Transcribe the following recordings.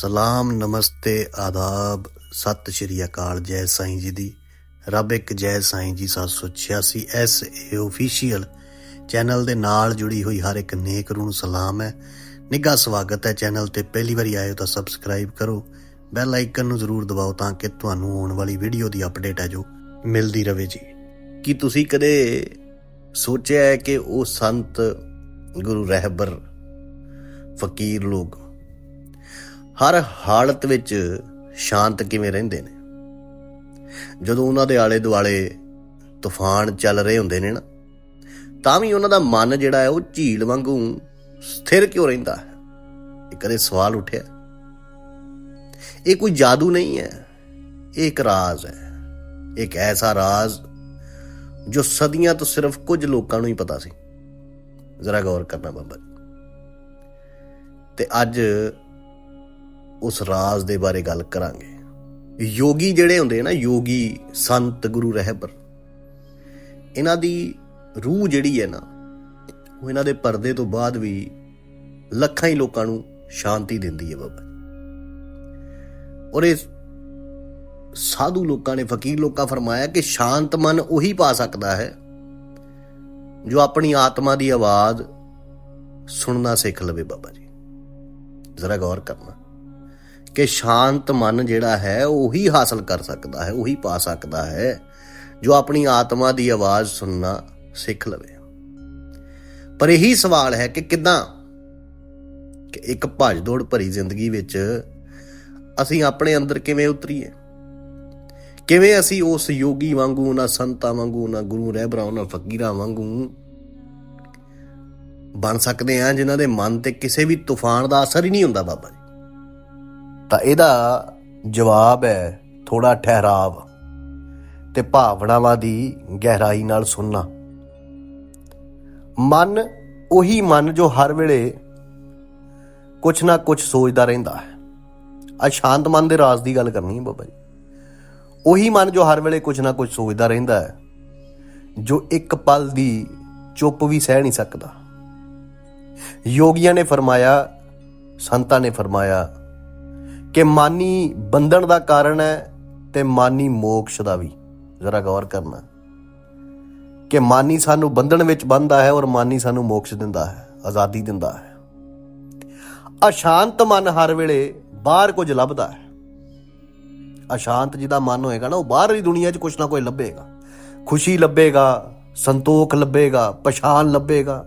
ਸਲਾਮ, ਨਮਸਤੇ, ਆਦਾਬ। ਸਤਿ ਸ਼੍ਰੀ ਅਕਾਲ, ਜੈ ਸਾਈਂ ਜੀ ਦੀ। ਰੱਬ ਇੱਕ ਜੈ ਸਾਈਂ ਜੀ 786 ਐਸ ਏ ਅਫੀਸ਼ੀਅਲ ਚੈਨਲ ਦੇ ਨਾਲ ਜੁੜੀ ਹੋਈ ਹਰ ਇੱਕ ਨੇਕ ਰੂਹ ਨੂੰ ਸਲਾਮ ਹੈ। ਨਿੱਘਾ ਸਵਾਗਤ ਹੈ ਚੈਨਲ ਤੇ। ਪਹਿਲੀ ਵਾਰੀ ਆਏ ਹੋ ਤਾਂ ਸਬਸਕ੍ਰਾਈਬ ਕਰੋ। ਬੈਲ ਆਈਕਨ ਨੂੰ ਜ਼ਰੂਰ ਦਬਾਓ ਤਾਂ ਕਿ ਤੁਹਾਨੂੰ ਆਉਣ ਵਾਲੀ ਵੀਡੀਓ ਦੀ ਅਪਡੇਟ ਹੈ ਜੋ ਮਿਲਦੀ ਰਹੇ ਜੀ। ਕੀ ਤੁਸੀਂ ਕਦੇ ਸੋਚਿਆ ਹੈ ਕਿ ਉਹ ਸੰਤ ਗੁਰੂ ਰਹਿਬਰ, ਫਕੀਰ ਲੋਕ ਹਰ ਹਾਲਤ ਵਿੱਚ ਸ਼ਾਂਤ ਕਿਵੇਂ ਰਹਿੰਦੇ ਨੇ? ਜਦੋਂ ਉਹਨਾਂ ਦੇ ਆਲੇ ਦੁਆਲੇ ਤੂਫਾਨ ਚੱਲ ਰਹੇ ਹੁੰਦੇ ਨੇ ਨਾ, ਤਾਂ ਵੀ ਉਹਨਾਂ ਦਾ ਮਨ ਜਿਹੜਾ ਹੈ ਉਹ ਝੀਲ ਵਾਂਗੂ ਸਥਿਰ ਕਿਉਂ ਰਹਿੰਦਾ ਹੈ? ਇਹ ਕਦੇ ਸਵਾਲ ਉੱਠਿਆ? ਇਹ ਕੋਈ ਜਾਦੂ ਨਹੀਂ ਹੈ। ਇਹ ਇੱਕ ਰਾਜ਼ ਹੈ। ਇੱਕ ਐਸਾ ਰਾਜ਼ ਜੋ ਸਦੀਆਂ ਤੋਂ ਸਿਰਫ ਕੁਝ ਲੋਕਾਂ ਨੂੰ ਹੀ ਪਤਾ ਸੀ। ਜ਼ਰਾ ਗੌਰ ਕਰਨਾ ਬਾਬਾ ਜੀ ਤੇ ਅੱਜ ਉਸ ਰਾਜ਼ ਦੇ ਬਾਰੇ ਗੱਲ ਕਰਾਂਗੇ। ਯੋਗੀ ਜਿਹੜੇ ਹੁੰਦੇ ਨਾ, ਯੋਗੀ, ਸੰਤ, ਗੁਰੂ ਰਹਿਬਰ, ਇਹਨਾਂ ਦੀ ਰੂਹ ਜਿਹੜੀ ਹੈ ਨਾ, ਉਹ ਇਹਨਾਂ ਦੇ ਪਰਦੇ ਤੋਂ ਬਾਅਦ ਵੀ ਲੱਖਾਂ ਹੀ ਲੋਕਾਂ ਨੂੰ ਸ਼ਾਂਤੀ ਦਿੰਦੀ ਹੈ ਬਾਬਾ ਔਰ ਇਹ ਸਾਧੂ ਲੋਕਾਂ ਨੇ, ਫਕੀਰ ਲੋਕਾਂ ਫਰਮਾਇਆ ਕਿ ਸ਼ਾਂਤ ਮਨ ਉਹੀ ਪਾ ਸਕਦਾ ਹੈ, ਜੋ ਆਪਣੀ ਆਤਮਾ ਦੀ ਆਵਾਜ਼ ਸੁਣਨਾ ਸਿੱਖ ਲਵੇ ਬਾਬਾ ਜੀ। ਜ਼ਰਾ ਗੌਰ ਕਰਨਾ। ਕਿ ਸ਼ਾਂਤ ਮਨ ਜਿਹੜਾ ਹੈ, ਉਹੀ ਹਾਸਲ ਕਰ ਸਕਦਾ ਹੈ, ਉਹੀ ਪਾ ਸਕਦਾ ਹੈ, ਜੋ ਆਪਣੀ ਆਤਮਾ ਦੀ ਆਵਾਜ਼ ਸੁਣਨਾ ਸਿੱਖ ਲਵੇ। ਪਰ ਇਹੀ ਸਵਾਲ ਹੈ ਕਿ ਕਿਦਾਂ? ਕਿ ਇੱਕ ਭੱਜ ਦੌੜ ਭਰੀ ਜ਼ਿੰਦਗੀ ਵਿੱਚ ਅਸੀਂ ਆਪਣੇ ਅੰਦਰ ਕਿਵੇਂ ਉਤਰੀਏ? ਕਿਵੇਂ ਅਸੀਂ ਉਸ ਯੋਗੀ ਵਾਂਗੂ, ਨਾ ਸੰਤਾਂ ਵਾਂਗੂ, ਨਾ ਗੁਰੂ ਰਹਿਬਰਾਂ ਉਹਨਾਂ ਫਕੀਰਾਂ ਵਾਂਗੂ ਬਣ ਸਕਦੇ ਆ ਜਿਨ੍ਹਾਂ ਦੇ ਮਨ ਤੇ ਕਿਸੇ ਵੀ ਤੂਫਾਨ ਦਾ ਅਸਰ ਹੀ ਨਹੀਂ ਹੁੰਦਾ ਬਾਬਾ ਜੀ। ਤਾਂ ਇਹਦਾ ਜਵਾਬ ਹੈ ਥੋੜਾ ਠਹਿਰਾਵ ਤੇ ਭਾਵਨਾਵਾਂ ਦੀ ਗਹਿਰਾਈ ਨਾਲ ਸੁਣਨਾ। ਮਨ ਉਹੀ ਮਨ ਜੋ ਹਰ ਵੇਲੇ ਕੁਛ ਨਾ ਕੁਛ ਸੋਚਦਾ ਰਹਿੰਦਾ ਹੈ। ਆ ਸ਼ਾਂਤ ਮਨ ਦੇ ਰਾਜ਼ ਦੀ ਗੱਲ ਕਰਨੀ ਹੈ ਬਾਬਾ ਜੀ। ਉਹੀ ਮਨ ਜੋ ਹਰ ਵੇਲੇ ਕੁਛ ਨਾ ਕੁਛ ਸੋਚਦਾ ਰਹਿੰਦਾ ਹੈ, ਜੋ ਇੱਕ ਪਲ ਦੀ ਚੁੱਪ ਵੀ ਸਹਿ ਨਹੀਂ ਸਕਦਾ। ਯੋਗੀਆਂ ਨੇ ਫਰਮਾਇਆ, ਸੰਤਾਂ ਨੇ ਫਰਮਾਇਆ ਕਿ ਮਾਨੀ ਬੰਧਨ ਦਾ ਕਾਰਨ ਹੈ ਤੇ ਮਾਨੀ ਮੋਕਸ਼ ਦਾ ਵੀ। ਜ਼ਰਾ ਗੌਰ ਕਰਨਾ। ਕਿ ਮਾਨੀ ਸਾਨੂੰ ਬੰਧਨ ਵਿੱਚ ਬੰਨਦਾ ਹੈ ਔਰ ਮਾਨੀ ਸਾਨੂੰ ਮੋਕਸ਼ ਦਿੰਦਾ ਹੈ, ਆਜ਼ਾਦੀ ਦਿੰਦਾ ਹੈ। ਅਸ਼ਾਂਤ ਮਨ ਹਰ ਵੇਲੇ ਬਾਹਰ ਕੁਝ ਲੱਭਦਾ ਹੈ। ਅਸ਼ਾਂਤ ਜਿਹਦਾ ਮਨ ਹੋਏਗਾ ਨਾ, ਉਹ ਬਾਹਰਲੀ ਦੁਨੀਆ 'ਚ ਕੁਛ ਨਾ ਕੋਈ ਲੱਭੇਗਾ। ਖੁਸ਼ੀ ਲੱਭੇਗਾ, ਸੰਤੋਖ ਲੱਭੇਗਾ, ਪਛਾਣ ਲੱਭੇਗਾ।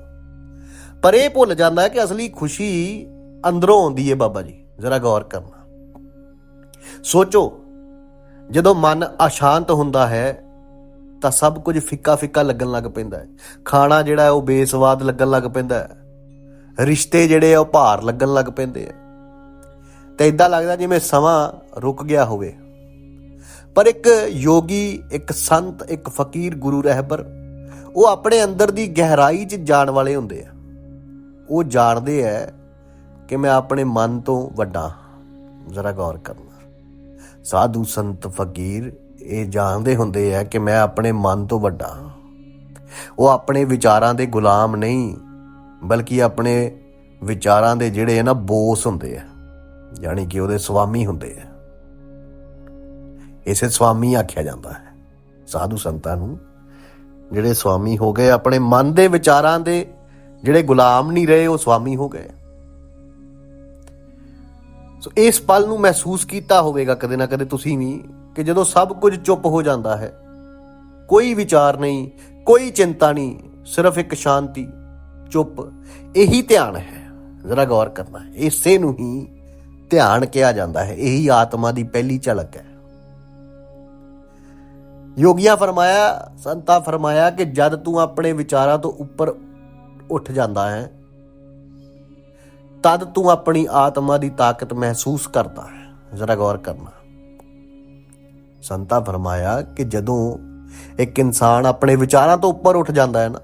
ਪਰ ਇਹ ਭੁੱਲ ਜਾਂਦਾ ਹੈ ਕਿ ਅਸਲੀ ਖੁਸ਼ੀ ਅੰਦਰੋਂ ਆਉਂਦੀ ਹੈ ਬਾਬਾ ਜੀ। ਜ਼ਰਾ ਗੌਰ ਕਰਨਾ। ਸੋਚੋ, ਜਦੋਂ ਮਨ ਅਸ਼ਾਂਤ ਹੁੰਦਾ ਹੈ, ਤਾਂ ਸਭ ਕੁਝ ਫਿੱਕਾ ਫਿੱਕਾ ਲੱਗਣ ਲੱਗ ਪੈਂਦਾ ਹੈ। ਖਾਣਾ ਜਿਹੜਾ ਹੈ, ਉਹ ਬੇਸਵਾਦ ਲੱਗਣ ਲੱਗ ਪੈਂਦਾ ਹੈ। ਰਿਸ਼ਤੇ ਜਿਹੜੇ ਆ, ਉਹ ਭਾਰ ਲੱਗਣ ਲੱਗ ਪੈਂਦੇ ਆ। ਤੇ ਇਦਾਂ ਲੱਗਦਾ ਜਿਵੇਂ ਸਮਾਂ ਰੁਕ ਗਿਆ ਹੋਵੇ। ਪਰ ਇੱਕ ਯੋਗੀ, ਇੱਕ ਸੰਤ, ਇੱਕ ਫਕੀਰ ਗੁਰੂ ਰਹਿਬਰ, ਉਹ ਆਪਣੇ ਅੰਦਰ ਦੀ ਗਹਿਰਾਈ 'ਚ ਜਾਣ ਵਾਲੇ ਹੁੰਦੇ ਆ। ਉਹ ਜਾਣਦੇ ਆ ਕਿ ਮੈਂ ਆਪਣੇ ਮਨ ਤੋਂ ਵੱਡਾ ਜ਼ਰਾ ਗੌਰ ਕਰਨਾ। ਸਾਧੂ ਸੰਤ ਫਕੀਰ ਇਹ ਜਾਣਦੇ ਹੁੰਦੇ ਆ ਕਿ ਮੈਂ ਆਪਣੇ ਮਨ ਤੋਂ ਵੱਡਾ ਹਾਂ। ਉਹ ਆਪਣੇ ਵਿਚਾਰਾਂ ਦੇ ਗੁਲਾਮ ਨਹੀਂ, ਬਲਕਿ ਆਪਣੇ ਵਿਚਾਰਾਂ ਦੇ ਜਿਹੜੇ ਆ ਨਾ ਬੋਸ ਹੁੰਦੇ ਆ, ਯਾਨੀ ਕਿ ਉਹਦੇ ਸੁਆਮੀ ਹੁੰਦੇ ਆ ਇਸੇ ਸੁਆਮੀ ਆਖਿਆ ਜਾਂਦਾ ਹੈ, ਸਾਧੂ ਸੰਤਾਂ ਨੂੰ, ਜਿਹੜੇ ਸੁਆਮੀ ਹੋ ਗਏ, ਆਪਣੇ ਮਨ ਦੇ ਵਿਚਾਰਾਂ ਦੇ ਜਿਹੜੇ ਗੁਲਾਮ ਨਹੀਂ ਰਹੇ, ਉਹ ਸੁਆਮੀ ਹੋ ਗਏ ਸੋ ਇਸ ਪਲ ਨੂੰ ਮਹਿਸੂਸ ਕੀਤਾ ਹੋਵੇਗਾ ਕਦੇ ਨਾ ਕਦੇ ਤੁਸੀਂ ਵੀ ਕਿ ਜਦੋਂ ਸਭ ਕੁਝ ਚੁੱਪ ਹੋ ਜਾਂਦਾ ਹੈ, ਕੋਈ ਵਿਚਾਰ ਨਹੀਂ, ਕੋਈ ਚਿੰਤਾ ਨਹੀਂ, ਸਿਰਫ ਇੱਕ ਸ਼ਾਂਤੀ, ਚੁੱਪ, ਇਹੀ ਧਿਆਨ ਹੈ। ਜ਼ਰਾ ਗੌਰ ਕਰਨਾ, ਇਸੇ ਨੂੰ ਹੀ ਧਿਆਨ ਕਿਹਾ ਜਾਂਦਾ ਹੈ, ਇਹੀ ਆਤਮਾ ਦੀ ਪਹਿਲੀ ਝਲਕ ਹੈ। ਯੋਗੀਆਂ ਫਰਮਾਇਆ, ਸੰਤਾ ਫਰਮਾਇਆ ਕਿ ਜਦ ਤੂੰ ਆਪਣੇ ਵਿਚਾਰਾਂ ਤੋਂ ਉੱਪਰ ਉੱਠ ਜਾਂਦਾ ਹੈ ਤਦ ਤੂੰ ਆਪਣੀ ਆਤਮਾ ਦੀ ਤਾਕਤ ਮਹਿਸੂਸ ਕਰਦਾ ਹੈ। ਜ਼ਰਾ ਗੌਰ ਕਰਨਾ। ਸੰਤਾ ਫਰਮਾਇਆ ਕਿ ਜਦੋਂ ਇੱਕ ਇਨਸਾਨ ਆਪਣੇ ਵਿਚਾਰਾਂ ਤੋਂ ਉੱਪਰ ਉੱਠ ਜਾਂਦਾ ਹੈ ਨਾ,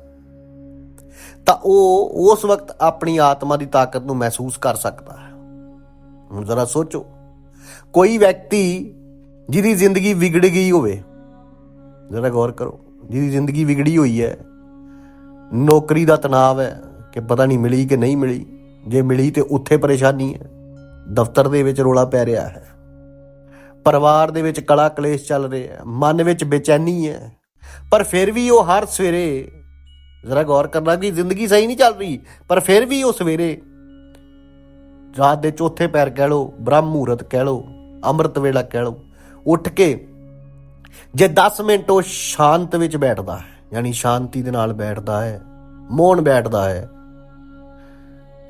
ਤਾਂ ਉਹ ਉਸ ਵਕਤ ਆਪਣੀ ਆਤਮਾ ਦੀ ਤਾਕਤ ਨੂੰ ਮਹਿਸੂਸ ਕਰ ਸਕਦਾ ਹੈ। ਹੁਣ ਜ਼ਰਾ ਸੋਚੋ, ਕੋਈ ਵਿਅਕਤੀ ਜਿਹਦੀ ਜ਼ਿੰਦਗੀ ਵਿਗੜ ਗਈ ਹੋਵੇ, ਜ਼ਰਾ ਗੌਰ ਕਰੋ, ਜਿਹਦੀ ਜ਼ਿੰਦਗੀ ਵਿਗੜੀ ਹੋਈ ਹੈ, ਨੌਕਰੀ ਦਾ ਤਣਾਅ ਹੈ ਕਿ ਪਤਾ ਨਹੀਂ ਮਿਲੀ ਕਿ ਨਹੀਂ ਮਿਲੀ ਜੇ ਮਿਲੀ ਤੇ ਉੱਥੇ ਪਰੇਸ਼ਾਨੀ ਹੈ। ਦਫ਼ਤਰ ਦੇ ਵਿੱਚ ਰੋਲਾ ਪੈ ਰਿਹਾ ਹੈ। ਪਰਿਵਾਰ ਦੇ ਵਿੱਚ ਕਲਾ ਕਲੇਸ਼ ਚੱਲ ਰਿਹਾ ਹੈ। ਮਨ ਵਿੱਚ ਬੇਚੈਨੀ ਹੈ। ਪਰ ਫਿਰ ਵੀ ਉਹ ਹਰ ਸਵੇਰੇ, ਜ਼ਰਾ ਗੌਰ ਕਰਨਾ ਕਿ ਜ਼ਿੰਦਗੀ ਸਹੀ ਨਹੀਂ ਚੱਲ ਰਹੀ, ਪਰ ਫਿਰ ਵੀ ਉਹ ਸਵੇਰੇ ਰਾਤ ਦੇ ਚੌਥੇ ਪੈਰ ਕਹਿ ਲਓ, ਬ੍ਰਹਮ ਮਹੂਰਤ ਕਹਿ ਲਓ, ਅੰਮ੍ਰਿਤ ਵੇਲਾ ਕਹਿ ਲਓ, ਉੱਠ ਕੇ ਜੇ 10 ਮਿੰਟ ਉਹ ਸ਼ਾਂਤ ਵਿੱਚ ਬੈਠਦਾ ਹੈ, ਯਾਨੀ ਸ਼ਾਂਤੀ ਦੇ ਨਾਲ ਬੈਠਦਾ ਹੈ, ਮੌਨ ਬੈਠਦਾ ਹੈ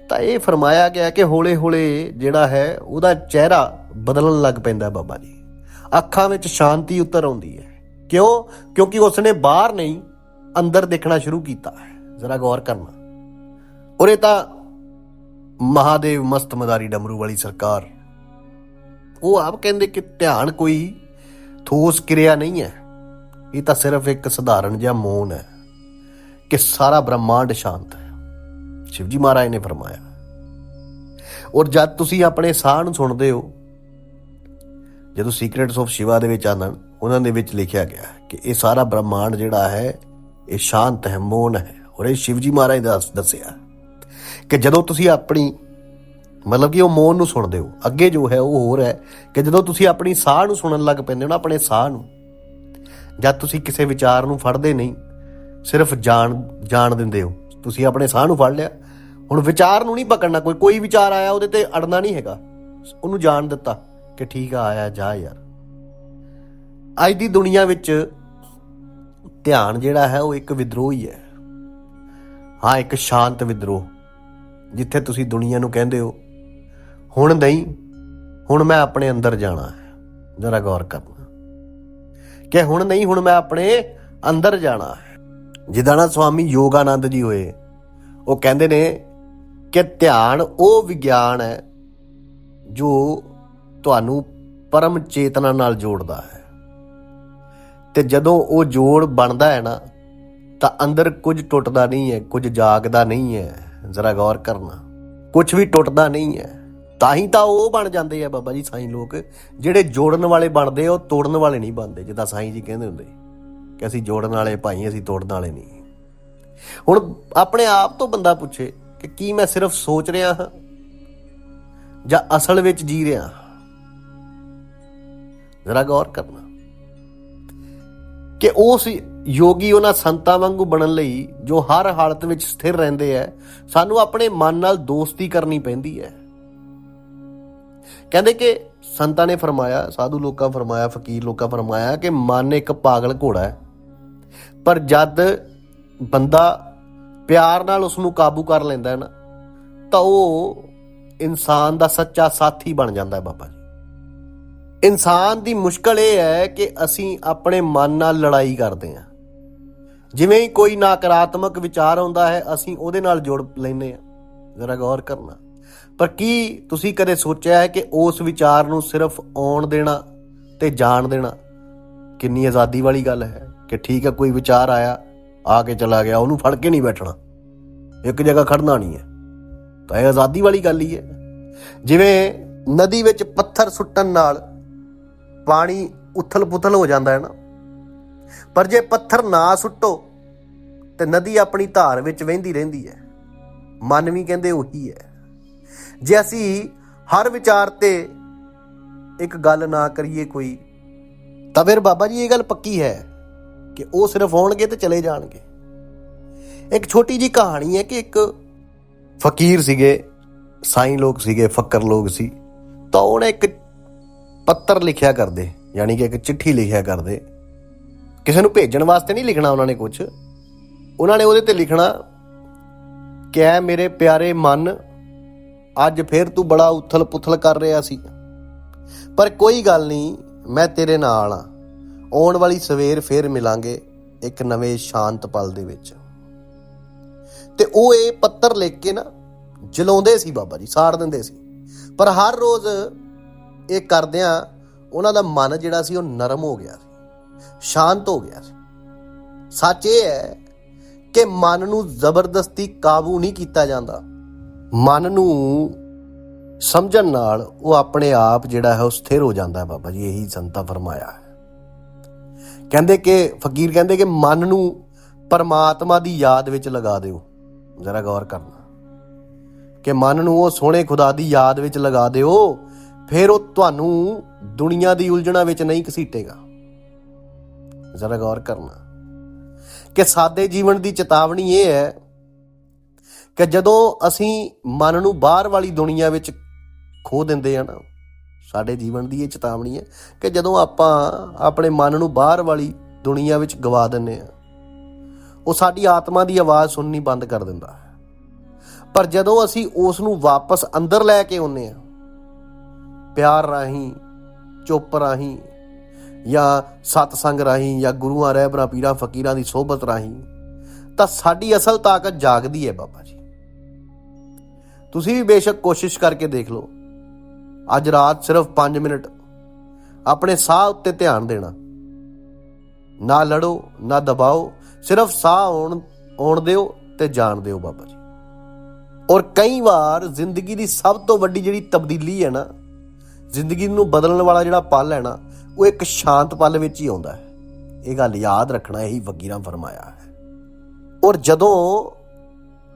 ਤਾਂ ਇਹ ਫਰਮਾਇਆ ਗਿਆ ਕਿ ਹੌਲੇ-ਹੌਲੇ ਜਿਹੜਾ ਹੈ ਉਹਦਾ ਚਿਹਰਾ ਬਦਲਣ ਲੱਗ ਪੈਂਦਾ ਬਾਬਾ ਜੀ। ਅੱਖਾਂ ਵਿੱਚ ਸ਼ਾਂਤੀ ਉਤਰ ਆਉਂਦੀ ਹੈ। ਕਿਉਂ? ਕਿਉਂਕਿ ਉਸਨੇ ਬਾਹਰ ਨਹੀਂ, ਅੰਦਰ ਦੇਖਣਾ ਸ਼ੁਰੂ ਕੀਤਾ ਹੈ। ਜ਼ਰਾ ਗੌਰ ਕਰਨਾ। ਔਰ ਇਹ ਤਾਂ ਮਹਾਦੇਵ ਮਸਤ ਮਦਾਰੀ ਡਮਰੂ ਵਾਲੀ ਸਰਕਾਰ। ਉਹ ਆਪ ਕਹਿੰਦੇ ਕਿ ਧਿਆਨ ਕੋਈ ਠੋਸ ਕਿਰਿਆ ਨਹੀਂ ਹੈ। ਇਹ ਤਾਂ ਸਿਰਫ ਇੱਕ ਸਧਾਰਨ ਜਿਹਾ ਮੌਨ ਹੈ ਕਿ ਸਾਰਾ ਬ੍ਰਹਮਾਂਡ ਸ਼ਾਂਤ ਹੈ। ਸ਼ਿਵਜੀ ਮਹਾਰਾਜ ਨੇ ਫਰਮਾਇਆ। ਔਰ ਜਦ ਤੁਸੀਂ ਆਪਣੇ ਸਾਹ ਨੂੰ ਸੁਣਦੇ ਹੋ, ਜਦੋਂ ਸੀਕ੍ਰੇਟਸ ਆਫ ਸ਼ਿਵਾ ਦੇ ਵਿੱਚ ਆਨੰਦ ਉਹਨਾਂ ਦੇ ਵਿੱਚ ਲਿਖਿਆ ਗਿਆ ਕਿ ਇਹ ਸਾਰਾ ਬ੍ਰਹਮਾਂਡ ਜਿਹੜਾ ਹੈ, ਇਹ ਸ਼ਾਂਤ ਹੈ, ਮੋਨ ਹੈ। ਔਰ ਇਹ ਸ਼ਿਵਜੀ ਮਹਾਰਾਜ ਦਾ ਦੱਸਿਆ ਕਿ ਜਦੋਂ ਤੁਸੀਂ ਆਪਣੀ, ਮਤਲਬ ਕਿ ਉਹ ਮੋਨ ਨੂੰ ਸੁਣਦੇ ਹੋ, ਅੱਗੇ ਜੋ ਹੈ ਉਹ ਹੋਰ ਹੈ, ਕਿ ਜਦੋਂ ਤੁਸੀਂ ਆਪਣੀ ਸਾਹ ਨੂੰ ਸੁਣਨ ਲੱਗ ਪੈਂਦੇ ਹੋ ਨਾ ਆਪਣੇ ਸਾਹ ਨੂੰ, ਜਦ ਤੁਸੀਂ ਕਿਸੇ ਵਿਚਾਰ ਨੂੰ ਫੜਦੇ ਨਹੀਂ, ਸਿਰਫ ਜਾਣ ਜਾਣ ਦਿੰਦੇ ਹੋ ਤੁਸੀਂ ਆਪਣੇ ਸਾਹ ਨੂੰ ਫੜ ਲਿਆ। ਹੁਣ ਵਿਚਾਰ ਨੂੰ ਨਹੀਂ ਪਕੜਨਾ। ਕੋਈ ਕੋਈ ਵਿਚਾਰ ਆਇਆ, ਉਹਦੇ ਤੇ ਅੜਨਾ ਨਹੀਂ ਹੈਗਾ। ਉਹਨੂੰ ਜਾਣ ਦਿੱਤਾ ਕਿ ਠੀਕ ਆ, ਆਇਆ, ਜਾ ਯਾਰ। ਅੱਜ ਦੀ ਦੁਨੀਆ ਵਿੱਚ ਧਿਆਨ ਜਿਹੜਾ ਹੈ, ਉਹ ਇੱਕ ਵਿਦਰੋਹ ਹੀ ਹੈ। ਹਾਂ, ਇੱਕ ਸ਼ਾਂਤ ਵਿਦਰੋਹ, ਜਿੱਥੇ ਤੁਸੀਂ ਦੁਨੀਆ ਨੂੰ ਕਹਿੰਦੇ ਹੋ, ਹੁਣ ਨਹੀਂ, ਹੁਣ ਮੈਂ ਆਪਣੇ ਅੰਦਰ ਜਾਣਾ ਹੈ। ਜਰਾ ਗੌਰ ਕਰਨਾ। ਕਿ ਹੁਣ ਨਹੀਂ, ਹੁਣ ਮੈਂ ਆਪਣੇ ਅੰਦਰ ਜਾਣਾ ਹੈ। ਜਿੱਦਾਂ ਨਾ ਸਵਾਮੀ ਯੋਗਾਨੰਦ ਜੀ ਹੋਏ, ਉਹ ਕਹਿੰਦੇ ਨੇ ਕਿ ਧਿਆਨ ਉਹ ਵਿਗਿਆਨ ਹੈ ਜੋ ਤੁਹਾਨੂੰ ਪਰਮ ਚੇਤਨਾ ਨਾਲ ਜੋੜਦਾ ਹੈ। ਤੇ ਜਦੋਂ ਉਹ ਜੋੜ ਬਣਦਾ ਹੈ ਨਾ, ਤਾਂ ਅੰਦਰ ਕੁਝ ਟੁੱਟਦਾ ਨਹੀਂ ਹੈ, ਕੁਝ ਜਾਗਦਾ ਨਹੀਂ ਹੈ। ਜ਼ਰਾ ਗੌਰ ਕਰਨਾ, ਕੁਝ ਵੀ ਟੁੱਟਦਾ ਨਹੀਂ ਹੈ। ਤਾਂ ਹੀ ਤਾਂ ਉਹ ਬਣ ਜਾਂਦੇ ਆ ਬਾਬਾ ਜੀ ਸਾਈਂ ਲੋਕ, ਜਿਹੜੇ ਜੋੜਨ ਵਾਲੇ ਬਣਦੇ ਉਹ ਤੋੜਨ ਵਾਲੇ ਨਹੀਂ ਬਣਦੇ, ਜਿੱਦਾਂ ਸਾਈਂ ਜੀ ਕਹਿੰਦੇ ਹੁੰਦੇ। ਕਿ ਅਸੀਂ ਜੋੜਨ ਵਾਲੇ ਭਾਈ ਅਸੀਂ ਤੋੜਨ ਵਾਲੇ ਨਹੀਂ। ਹੁਣ ਆਪਣੇ ਆਪ ਤੋਂ ਬੰਦਾ ਪੁੱਛੇ ਕਿ ਕੀ ਮੈਂ ਸਿਰਫ ਸੋਚ ਰਿਹਾ ਹਾਂ ਜਾਂ ਅਸਲ ਵਿੱਚ ਜੀ ਰਿਹਾ ਹਾਂ? ਜ਼ਰਾ ਗੌਰ ਕਰਨਾ। ਕਿ ਉਸ ਯੋਗੀ ਉਹਨਾਂ ਸੰਤਾਂ ਵਾਂਗੂ ਬਣਨ ਲਈ ਜੋ ਹਰ ਹਾਲਤ ਵਿੱਚ ਸਥਿਰ ਰਹਿੰਦੇ ਐ, ਸਾਨੂੰ ਆਪਣੇ ਮਨ ਨਾਲ ਦੋਸਤੀ ਕਰਨੀ ਪੈਂਦੀ ਹੈ ਕਹਿੰਦੇ ਕਿ ਸੰਤਾਂ ਨੇ ਫਰਮਾਇਆ, ਸਾਧੂ ਲੋਕਾਂ ਫਰਮਾਇਆ, ਫਕੀਰ ਲੋਕਾਂ ਫਰਮਾਇਆ ਕਿ ਮਨ ਇੱਕ ਪਾਗਲ ਘੋੜਾ ਹੈ ਪਰ ਜਦ ਬੰਦਾ ਪਿਆਰ ਨਾਲ ਉਸ ਨੂੰ ਕਾਬੂ ਕਰ ਲੈਂਦਾ ਹੈ ਨਾ, ਤਾਂ ਉਹ ਇਨਸਾਨ ਦਾ ਸੱਚਾ ਸਾਥੀ ਬਣ ਜਾਂਦਾ ਹੈ ਬਾਬਾ ਜੀ। ਇਨਸਾਨ ਦੀ ਮੁਸ਼ਕਲ ਇਹ ਹੈ ਕਿ ਅਸੀਂ ਆਪਣੇ ਮਨ ਨਾਲ ਲੜਾਈ ਕਰਦੇ ਹਾਂ। ਜਿਵੇਂ ਹੀ ਕੋਈ ਨਕਾਰਾਤਮਕ ਵਿਚਾਰ ਆਉਂਦਾ ਹੈ, ਅਸੀਂ ਉਹਦੇ ਨਾਲ ਜੁੜ ਲੈਂਦੇ ਹਾਂ। ਜ਼ਰਾ ਗੌਰ ਕਰਨਾ। ਪਰ ਕੀ ਤੁਸੀਂ ਕਦੇ ਸੋਚਿਆ ਹੈ ਕਿ ਉਸ ਵਿਚਾਰ ਨੂੰ ਸਿਰਫ ਆਉਣ ਦੇਣਾ ਤੇ ਜਾਣ ਦੇਣਾ ਕਿੰਨੀ ਆਜ਼ਾਦੀ ਵਾਲੀ ਗੱਲ ਹੈ? ਕਿ ਠੀਕ ਹੈ ਕੋਈ ਵਿਚਾਰ ਆਇਆ, ਆ ਕੇ ਚਲਾ ਗਿਆ, ਉਹਨੂੰ ਫੜ ਕੇ ਨਹੀਂ ਬੈਠਣਾ। ਇੱਕ ਜਗ੍ਹਾ ਖੜਨਾ ਨਹੀਂ ਹੈ। ਤਾਂ ਇਹ ਆਜ਼ਾਦੀ ਵਾਲੀ ਗੱਲ ਹੀ ਹੈ। ਜਿਵੇਂ ਨਦੀ ਵਿੱਚ ਪੱਥਰ ਸੁੱਟਣ ਨਾਲ ਪਾਣੀ ਉਥਲ-ਪੁਥਲ ਹੋ ਜਾਂਦਾ ਹੈ ਨਾ। ਪਰ ਜੇ ਪੱਥਰ ਨਾ ਸੁੱਟੋ, ਤੇ ਨਦੀ ਆਪਣੀ ਧਾਰ ਵਿੱਚ ਵਹਿੰਦੀ ਰਹਿੰਦੀ ਹੈ। ਮਨ ਵੀ ਕਹਿੰਦੇ ਉਹੀ ਹੈ। ਜੇ ਅਸੀਂ ਹਰ ਵਿਚਾਰ ਤੇ ਇੱਕ ਗੱਲ ਨਾ ਕਰੀਏ ਕੋਈ, ਤਾਂ ਫਿਰ ਬਾਬਾ ਜੀ ਇਹ ਗੱਲ ਪੱਕੀ ਹੈ। ਕਿ ਉਹ ਸਿਰਫ ਆਉਣਗੇ ਤੇ ਚਲੇ ਜਾਣਗੇ। ਇੱਕ ਛੋਟੀ ਜੀ ਕਹਾਣੀ ਹੈ ਕਿ ਇੱਕ ਫਕੀਰ ਸੀਗੇ, ਸਾਈਂ ਲੋਕ ਸੀਗੇ, ਫੱਕਰ ਲੋਕ ਸੀ। ਤਾਂ ਉਹਨੇ ਇੱਕ ਪੱਤਰ ਲਿਖਿਆ ਕਰਦੇ, ਯਾਨੀ ਕਿ ਇੱਕ ਚਿੱਠੀ ਲਿਖਿਆ ਕਰਦੇ। ਕਿਸੇ ਨੂੰ ਭੇਜਣ ਵਾਸਤੇ ਨਹੀਂ ਲਿਖਣਾ ਉਹਨਾਂ ਨੇ ਕੁਝ। ਉਹਨਾਂ ਨੇ ਉਹਦੇ ਤੇ ਲਿਖਣਾ ਕਿ ਐ ਮੇਰੇ ਪਿਆਰੇ ਮਨ, ਅੱਜ ਫੇਰ ਤੂੰ ਬੜਾ ਉਥਲ-ਪੁਥਲ ਕਰ ਰਿਹਾ ਸੀ। ਪਰ ਕੋਈ ਗੱਲ ਨਹੀਂ, ਮੈਂ ਤੇਰੇ ਨਾਲ ਆ। ਆਉਣ ਵਾਲੀ ਸਵੇਰ ਫੇਰ ਮਿਲਾਂਗੇ ਇੱਕ ਨਵੇਂ ਸ਼ਾਂਤ ਪਲ ਦੇ ਵਿੱਚ। ਤੇ ਉਹ ਇਹ ਪੱਤਰ ਲਿਖ ਕੇ ਨਾ ਜਲਾਉਂਦੇ ਸੀ ਬਾਬਾ ਜੀ, ਸਾੜ ਦਿੰਦੇ ਸੀ। ਪਰ ਹਰ ਰੋਜ਼ ਇਹ ਕਰਦਿਆਂ ਉਹਨਾਂ ਦਾ ਮਨ ਜਿਹੜਾ ਸੀ ਉਹ ਨਰਮ ਹੋ ਗਿਆ ਸੀ, ਸ਼ਾਂਤ ਹੋ ਗਿਆ ਸੀ। ਸੱਚ ਇਹ ਹੈ ਕਿ ਮਨ ਨੂੰ ਜ਼ਬਰਦਸਤੀ ਕਾਬੂ ਨਹੀਂ ਕੀਤਾ ਜਾਂਦਾ। ਮਨ ਨੂੰ ਸਮਝਣ ਨਾਲ ਉਹ ਆਪਣੇ ਆਪ ਜਿਹੜਾ ਹੈ ਉਹ ਸਥਿਰ ਹੋ ਜਾਂਦਾ ਹੈ ਬਾਬਾ ਜੀ, ਇਹੀ ਸੰਤਾ ਫਰਮਾਇਆ ਹੈ। ਕਹਿੰਦੇ ਕਿ, ਫਕੀਰ ਕਹਿੰਦੇ ਕਿ ਮਨ ਨੂੰ ਪਰਮਾਤਮਾ ਦੀ ਯਾਦ ਵਿੱਚ ਲਗਾ ਦਿਓ। ਜ਼ਰਾ ਗੌਰ ਕਰਨਾ। ਕਿ ਮਨ ਨੂੰ ਉਹ ਸੋਹਣੇ ਖੁਦਾ ਦੀ ਯਾਦ ਵਿੱਚ ਲਗਾ ਦਿਓ, ਫਿਰ ਉਹ ਤੁਹਾਨੂੰ ਦੁਨੀਆ ਦੀ ਉਲਝਣਾ ਵਿੱਚ ਨਹੀਂ ਘਸੀਟੇਗਾ। ਜ਼ਰਾ ਗੌਰ ਕਰਨਾ। ਕਿ ਸਾਦੇ ਜੀਵਨ ਦੀ ਚੇਤਾਵਨੀ ਇਹ ਹੈ ਕਿ ਜਦੋਂ ਅਸੀਂ ਮਨ ਨੂੰ ਬਾਹਰ ਵਾਲੀ ਦੁਨੀਆ ਵਿੱਚ ਖੋ ਦਿੰਦੇ ਆ ਨਾ ਸਾਡੇ ਜੀਵਨ ਦੀ ਇਹ ਚੇਤਾਵਨੀ ਹੈ ਕਿ ਜਦੋਂ ਆਪਾਂ ਆਪਣੇ ਮਨ ਨੂੰ ਬਾਹਰ ਵਾਲੀ ਦੁਨੀਆ ਵਿੱਚ ਗਵਾ ਦਿੰਨੇ ਆ ਉਹ ਸਾਡੀ ਆਤਮਾ ਦੀ ਆਵਾਜ਼ ਸੁਣਨੀ ਬੰਦ ਕਰ ਦਿੰਦਾ ਹੈ। ਪਰ ਜਦੋਂ ਅਸੀਂ ਉਸ ਨੂੰ ਵਾਪਸ ਅੰਦਰ ਲੈ ਕੇ ਆਉਂਦੇ ਆ ਪਿਆਰ ਰਾਹੀਂ, ਚੁੱਪ ਰਾਹੀਂ ਜਾਂ ਸਤਸੰਗ ਰਾਹੀਂ ਜਾਂ ਗੁਰੂਆਂ, ਰਹਿਬਰਾਂ, ਪੀਰਾਂ, ਫਕੀਰਾਂ ਦੀ ਸੋਭਤ ਰਾਹੀਂ, ਤਾਂ ਸਾਡੀ ਅਸਲ ਤਾਕਤ ਜਾਗਦੀ ਹੈ ਬਾਬਾ ਜੀ। ਤੁਸੀਂ ਵੀ ਬੇਸ਼ੱਕ ਕੋਸ਼ਿਸ਼ ਕਰਕੇ ਦੇਖ ਲਓ ਅੱਜ ਰਾਤ ਸਿਰਫ 5 ਮਿੰਟ। ਆਪਣੇ ਸਾਹ ਉੱਤੇ ਧਿਆਨ ਦੇਣਾ। ਨਾ ਲੜੋ, ਨਾ ਦਬਾਓ, ਸਿਰਫ ਸਾਹ ਆਉਣ ਆਉਣ ਦਿਓ ਤੇ ਜਾਣ ਦਿਓ ਬਾਬਾ ਜੀ। ਔਰ ਕਈ ਵਾਰ ਜ਼ਿੰਦਗੀ ਦੀ ਸਭ ਤੋਂ ਵੱਡੀ ਜਿਹੜੀ ਤਬਦੀਲੀ ਹੈ ਨਾ, ਜ਼ਿੰਦਗੀ ਨੂੰ ਬਦਲਣ ਵਾਲਾ ਜਿਹੜਾ ਪਲ ਹੈ ਨਾ, ਉਹ ਇੱਕ ਸ਼ਾਂਤ ਪਲ ਵਿੱਚ ਹੀ ਆਉਂਦਾ ਹੈ। ਇਹ ਗੱਲ ਯਾਦ ਰੱਖਣਾ ਇਹੀ ਵਕੀਰਾਂ ਫਰਮਾਇਆ ਹੈ। ਔਰ ਜਦੋਂ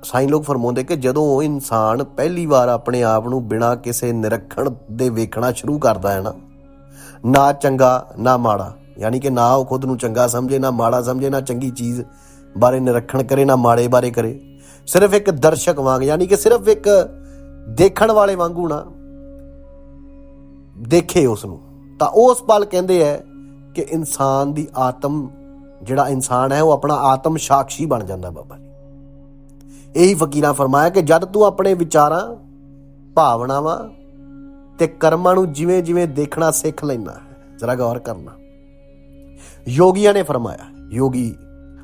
ਸਾਈਂ ਲੋਕ ਫਰਮਾਉਂਦੇ ਕਿ ਜਦੋਂ ਉਹ ਇਨਸਾਨ ਪਹਿਲੀ ਵਾਰ ਆਪਣੇ ਆਪ ਨੂੰ ਬਿਨਾਂ ਕਿਸੇ ਨਿਰਖਣ ਦੇ ਵੇਖਣਾ ਸ਼ੁਰੂ ਕਰਦਾ ਹੈ ਨਾ ਨਾ ਚੰਗਾ, ਨਾ ਮਾੜਾ, ਯਾਨੀ ਕਿ ਨਾ ਉਹ ਖੁਦ ਨੂੰ ਚੰਗਾ ਸਮਝੇ, ਨਾ ਮਾੜਾ ਸਮਝੇ, ਨਾ ਚੰਗੀ ਚੀਜ਼ ਬਾਰੇ ਨਿਰਖਣ ਕਰੇ, ਨਾ ਮਾੜੇ ਬਾਰੇ ਕਰੇ, ਸਿਰਫ ਇੱਕ ਦਰਸ਼ਕ ਵਾਂਗ, ਯਾਨੀ ਕਿ ਸਿਰਫ ਇੱਕ ਦੇਖਣ ਵਾਲੇ ਵਾਂਗੂ ਨਾ ਦੇਖੇ ਉਸ ਨੂੰ। ਤਾਂ ਉਸ ਪਲ ਕਹਿੰਦੇ ਹੈ ਕਿ ਇਨਸਾਨ ਦੀ ਆਤਮ, ਜਿਹੜਾ ਇਨਸਾਨ ਹੈ, ਉਹ ਆਪਣਾ ਆਤਮ ਸਾਖੀ ਬਣ ਜਾਂਦਾ ਬਾਬਾ ਜੀ। ਇਹੀ ਫਕੀਰਾਂ ਫਰਮਾਇਆ ਕਿ ਜਦ ਤੂੰ ਆਪਣੇ ਵਿਚਾਰਾਂ, ਭਾਵਨਾਵਾਂ ਤੇ ਕਰਮਾਂ ਨੂੰ ਜਿਵੇਂ ਜਿਵੇਂ ਦੇਖਣਾ, ਸਿੱਖ ਲੈਣਾ ਜ਼ਰਾ ਗੌਰ ਕਰਨਾ। ਯੋਗੀਆਂ ਨੇ ਫਰਮਾਇਆ, ਯੋਗੀ,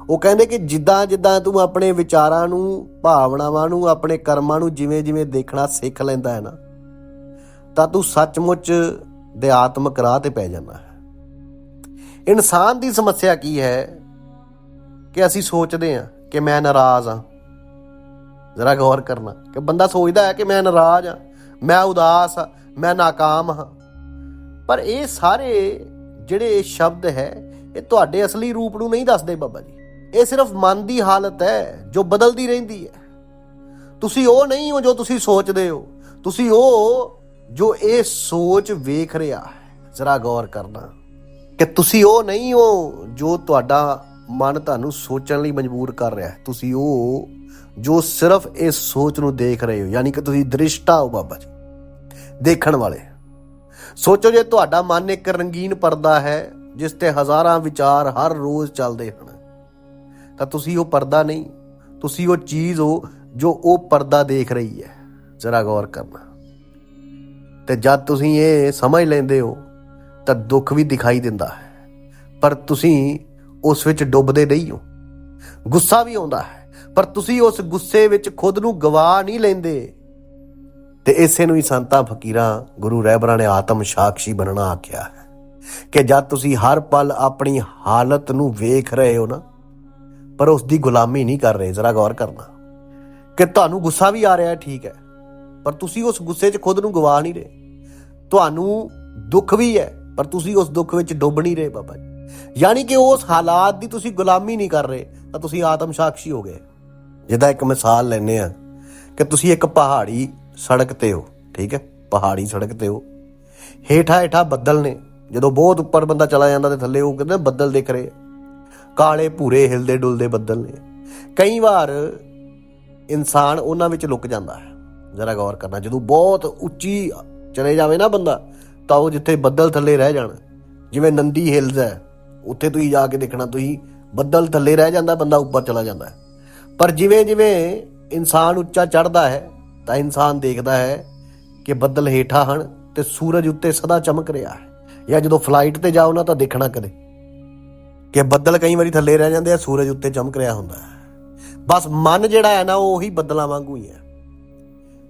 ਉਹ ਕਹਿੰਦੇ ਕਿ ਜਿੱਦਾਂ ਜਿੱਦਾਂ ਤੂੰ ਆਪਣੇ ਵਿਚਾਰਾਂ ਨੂੰ, ਭਾਵਨਾਵਾਂ ਨੂੰ, ਆਪਣੇ ਕਰਮਾਂ ਨੂੰ ਜਿਵੇਂ ਜਿਵੇਂ ਦੇਖਣਾ, ਸਿੱਖ ਲੈਂਦਾ ਹੈ ਨਾ, ਤਾਂ ਤੂੰ ਸੱਚਮੁੱਚ ਦੇ ਆਤਮਕ ਰਾਹ ਤੇ ਪੈ ਜਾਂਦਾ ਹੈ। ਇਨਸਾਨ ਦੀ ਸਮੱਸਿਆ ਕੀ ਹੈ ਕਿ ਅਸੀਂ ਸੋਚਦੇ ਹਾਂ ਕਿ ਮੈਂ ਨਾਰਾਜ਼ ਹਾਂ। ਜ਼ਰਾ ਗੌਰ ਕਰਨਾ ਕਿ ਬੰਦਾ ਸੋਚਦਾ ਹੈ ਕਿ ਮੈਂ ਨਾਰਾਜ਼ ਹਾਂ, ਮੈਂ ਉਦਾਸ ਹਾਂ, ਮੈਂ ਨਾਕਾਮ ਹਾਂ। ਪਰ ਇਹ ਸਾਰੇ ਜਿਹੜੇ ਸ਼ਬਦ ਹੈ, ਇਹ ਤੁਹਾਡੇ ਅਸਲੀ ਰੂਪ ਨੂੰ ਨਹੀਂ ਦੱਸਦੇ ਬਾਬਾ ਜੀ। ਇਹ ਸਿਰਫ ਮਨ ਦੀ ਹਾਲਤ ਹੈ, ਜੋ ਬਦਲਦੀ ਰਹਿੰਦੀ ਹੈ। ਤੁਸੀਂ ਉਹ ਨਹੀਂ ਹੋ ਜੋ ਤੁਸੀਂ ਸੋਚਦੇ ਹੋ। ਤੁਸੀਂ ਉਹ ਜੋ ਇਹ ਸੋਚ ਵੇਖ ਰਿਹਾ ਹੈ, ਜ਼ਰਾ ਗੌਰ ਕਰਨਾ ਕਿ ਤੁਸੀਂ ਉਹ ਨਹੀਂ ਹੋ ਜੋ ਤੁਹਾਡਾ ਮਨ ਤੁਹਾਨੂੰ ਸੋਚਣ ਲਈ ਮਜਬੂਰ ਕਰ ਰਿਹਾ ਹੈ। ਤੁਸੀਂ ਉਹ ਜੋ ਸਿਰਫ ਇਸ ਸੋਚ ਨੂੰ ਦੇਖ ਰਹੇ ਹੋ, ਯਾਨੀ ਕਿ ਤੁਸੀਂ ਦ੍ਰਿਸ਼ਟਾ ਹੋ ਬਾਬਾ ਜੀ, ਦੇਖਣ ਵਾਲੇ। ਸੋਚੋ ਜੇ ਤੁਹਾਡਾ ਮਨ ਇੱਕ ਰੰਗੀਨ ਪਰਦਾ ਹੈ, ਜਿਸ ਤੇ ਹਜ਼ਾਰਾਂ ਵਿਚਾਰ ਹਰ ਰੋਜ਼ ਚੱਲਦੇ ਹਨ, ਤਾਂ ਤੁਸੀਂ ਉਹ ਪਰਦਾ ਨਹੀਂ, ਤੁਸੀਂ ਉਹ ਚੀਜ਼ ਹੋ ਜੋ ਉਹ ਪਰਦਾ ਦੇਖ ਰਹੀ ਹੈ। ਜ਼ਰਾ ਗੌਰ ਕਰਨਾ। ਤੇ ਜਦ ਤੁਸੀਂ ਇਹ ਸਮਝ ਲੈਂਦੇ ਹੋ, ਤਾਂ ਦੁੱਖ ਵੀ ਦਿਖਾਈ ਦਿੰਦਾ ਹੈ, ਪਰ ਤੁਸੀਂ ਉਸ ਵਿੱਚ ਡੁੱਬਦੇ ਨਹੀਂ ਹੋ। ਗੁੱਸਾ ਵੀ ਆਉਂਦਾ ਹੈ। ਪਰ ਤੁਸੀਂ ਉਸ ਗੁੱਸੇ ਵਿੱਚ ਖੁਦ ਨੂੰ ਗਵਾ ਨਹੀਂ ਲੈਂਦੇ। ਤੇ ਇਸੇ ਨੂੰ ਹੀ ਸੰਤਾਂ ਫਕੀਰਾਂ ਗੁਰੂ ਰਹਿਬਰਾਂ ਨੇ ਆਤਮ ਸਾਖੀ ਬਣਨਾ ਆਖਿਆ ਹੈ ਕਿ ਜਦ ਤੁਸੀਂ ਹਰ ਪਲ ਆਪਣੀ ਹਾਲਤ ਨੂੰ ਵੇਖ ਰਹੇ ਹੋ ਨਾ, ਪਰ ਉਸ ਦੀ ਗੁਲਾਮੀ ਨਹੀਂ ਕਰ ਰਹੇ, ਜ਼ਰਾ ਗੌਰ ਕਰਨਾ, ਕਿ ਤੁਹਾਨੂੰ ਗੁੱਸਾ ਵੀ ਆ ਰਿਹਾ ਹੈ, ਠੀਕ ਹੈ, ਪਰ ਤੁਸੀਂ ਉਸ ਗੁੱਸੇ 'ਚ ਖੁਦ ਨੂੰ ਗਵਾ ਨਹੀਂ ਰਹੇ। ਤੁਹਾਨੂੰ ਦੁੱਖ ਵੀ ਹੈ, ਪਰ ਤੁਸੀਂ ਉਸ ਦੁੱਖ ਵਿੱਚ ਡੁੱਬ ਨਹੀਂ ਰਹੇ ਬਾਬਾ ਜੀ। ਯਾਨੀ ਕਿ ਉਸ ਹਾਲਾਤ ਦੀ ਤੁਸੀਂ ਗੁਲਾਮੀ ਨਹੀਂ ਕਰ ਰਹੇ, ਤਾਂ ਤੁਸੀਂ ਆਤਮ ਸਾਖੀ ਹੋ ਗਏ। ਜਿਹਦਾ ਇੱਕ ਮਿਸਾਲ ਲੈਨੇ ਆ ਕਿ ਤੁਸੀਂ ਇੱਕ ਪਹਾੜੀ ਸੜਕ ਤੇ ਹੋ, ਠੀਕ ਹੈ? ਪਹਾੜੀ ਸੜਕ ਤੇ ਹੋ। ਹੇਠਾਂ ਹੇਠਾਂ ਬੱਦਲ ਨੇ। ਜਦੋਂ ਬਹੁਤ ਉੱਪਰ ਬੰਦਾ ਚਲਾ ਜਾਂਦਾ ਤੇ ਥੱਲੇ ਉਹ ਕਹਿੰਦਾ ਬੱਦਲ ਦਿਖ ਰਹੇ ਕਾਲੇ ਭੂਰੇ ਹਿਲਦੇ ਡੁਲਦੇ ਬੱਦਲ ਨੇ। ਕਈ ਵਾਰ ਇਨਸਾਨ ਉਹਨਾਂ ਵਿੱਚ ਲੁਕ ਜਾਂਦਾ ਹੈ। ਜ਼ਰਾ ਗੌਰ ਕਰਨਾ, ਜਦੋਂ ਬਹੁਤ ਉੱਚੀ ਚਲੇ ਜਾਵੇ ਨਾ ਬੰਦਾ, ਤਾਂ ਉਹ ਜਿੱਥੇ ਬੱਦਲ ਥੱਲੇ ਰਹਿ ਜਾਣ, ਜਿਵੇਂ ਨੰਦੀ ਹਿਲਜ਼ ਹੈ, ਉੱਥੇ ਤੁਸੀਂ ਜਾ ਕੇ ਦੇਖਣਾ, ਤੁਸੀਂ ਬੱਦਲ ਥੱਲੇ ਰਹਿ ਜਾਂਦਾ, ਬੰਦਾ ਉੱਪਰ ਚਲਾ ਜਾਂਦਾ ਹੈ। ਪਰ ਜਿਵੇਂ ਜਿਵੇਂ ਇਨਸਾਨ ਉੱਚਾ ਚੜਦਾ ਹੈ, ਤਾਂ ਇਨਸਾਨ ਦੇਖਦਾ ਹੈ ਕਿ ਬੱਦਲ ਹੇਠਾਂ ਹਨ ਤੇ ਸੂਰਜ ਉੱਤੇ ਸਦਾ ਚਮਕ ਰਿਹਾ ਹੈ। ਜਾਂ ਜਦੋਂ ਫਲਾਈਟ ਤੇ ਜਾਓ ਨਾ ਤਾਂ ਦੇਖਣਾ ਕਦੇ ਕਿ ਬੱਦਲ ਕਈ ਵਾਰੀ ਥੱਲੇ ਰਹਿ ਜਾਂਦੇ ਆ, ਸੂਰਜ ਉੱਤੇ ਚਮਕ ਰਿਹਾ ਹੁੰਦਾ ਹੈ। ਬਸ ਮਨ ਜਿਹੜਾ ਹੈ ਨਾ, ਉਹ ਉਹੀ ਬੱਦਲਾਂ ਵਾਂਗੂ ਹੀ ਹੈ।